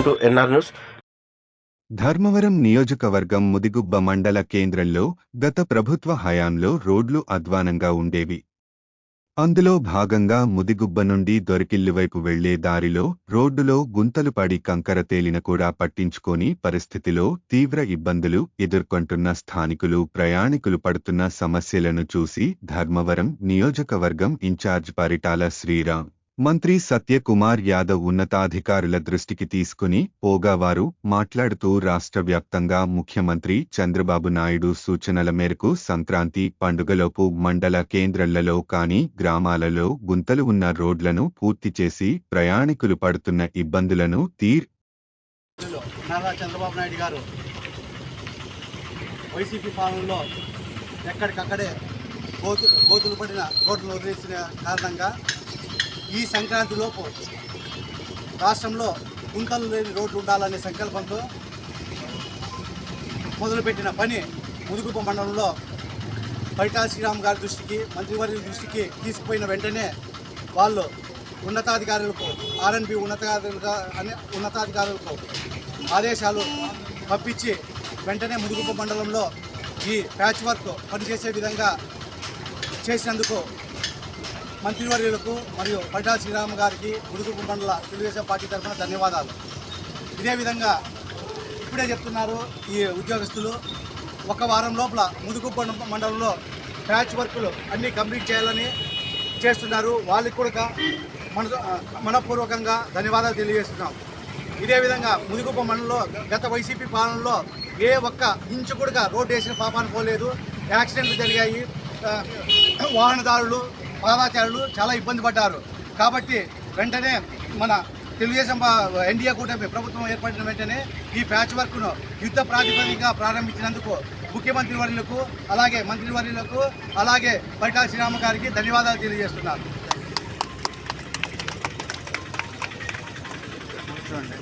NR news. Dharmavaram నియోజకవర్గం ముదిగుబ్బ మండల కేంద్రంలో గత ప్రభుత్వ హయాంలో రోడ్లు అధ్వానంగా ఉండేవి. అందులో భాగంగా ముదిగుబ్బ నుండి దొరికిల్లువైపు వెళ్ళే దారిలో రోడ్డులో గుంతలు పడి కంకర తేలిన కూడా పట్టించుకోని పరిస్థితిలో తీవ్ర ఇబ్బందులు ఎదుర్కొంటున్న స్థానికులు ప్రయాణికులు పడుతున్న సమస్యలను చూసి ధర్మవరం నియోజకవర్గం ఇన్ఛార్జ్ పరిటాల శ్రీరామ్ మంత్రి సత్యకుమార్ యాదవ్ ఉన్నతాధికారుల దృష్టికి తీసుకుని పోగా వారు మాట్లాడుతూ రాష్ట్ర వ్యాప్తంగా ముఖ్యమంత్రి చంద్రబాబు నాయుడు సూచనల మేరకు సంక్రాంతి పండుగలోపు మండల కేంద్రాలలో కాని గ్రామాలలో గుంతలు ఉన్న రోడ్లను పూర్తి చేసి ప్రయాణికులు పడుతున్న ఇబ్బందులను తీర్ నారా చంద్రబాబు నాయుడు గారు వైసీపీ పాలనలో ఎక్కడికక్కడే గోతులు పడిన రోడ్లు వదిలేసిన కారణంగా ఈ సంక్రాంతి లోపు రాష్ట్రంలో గుంతలు లేని రోడ్లు ఉండాలనే సంకల్పంతో మొదలుపెట్టిన పని ముదుగుప మండలంలో పరిటా శ్రీరామ్ గారి దృష్టికి మంత్రివర్యుల దృష్టికి తీసుకుపోయిన వెంటనే వాళ్ళు ఉన్నతాధికారులకు ఆర్ఎన్బి ఉన్నతాధికారులుగా అనే ఉన్నతాధికారులకు ఆదేశాలు పంపించి వెంటనే ముదుగుప మండలంలో ఈ ప్యాచ్ వర్క్ పనిచేసే విధంగా చేసినందుకు మంత్రివర్యులకు మరియు పరిటాల శ్రీరామ్ గారికి ముదుగుప్ప మండల తెలుగుదేశం పార్టీ తరఫున ధన్యవాదాలు. ఇదే విధంగా ఇప్పుడే చెప్తున్నారు ఈ ఉద్యోగస్తులు ఒక వారం లోపల ముదుగుప్ప మండలంలో ప్యాచ్ వర్క్లు అన్నీ కంప్లీట్ చేయాలని చేస్తున్నారు. వాళ్ళకి కూడా మన మనపూర్వకంగా ధన్యవాదాలు తెలియజేస్తున్నాం. ఇదే విధంగా ముదుగుప్ప మండలంలో గత వైసీపీ పాలనలో ఏ ఒక్క ఇంచు కూడా రోడ్డు వేసిన పాపాన్ని పోలేదు. యాక్సిడెంట్లు జరిగాయి. వాహనదారులు పాదాచారులు చాలా ఇబ్బంది పడ్డారు. కాబట్టి వెంటనే మన తెలుగుదేశం ఎన్డీఏ కూటమి ప్రభుత్వం ఏర్పడిన వెంటనే ఈ ప్యాచ్ వర్క్ను యుద్ధ ప్రాతిపదికగా ప్రారంభించినందుకు ముఖ్యమంత్రి వర్యులకు అలాగే మంత్రివర్యులకు అలాగే పరిటాల శ్రీరామ గారికి ధన్యవాదాలు తెలియజేస్తున్నారు చూడండి.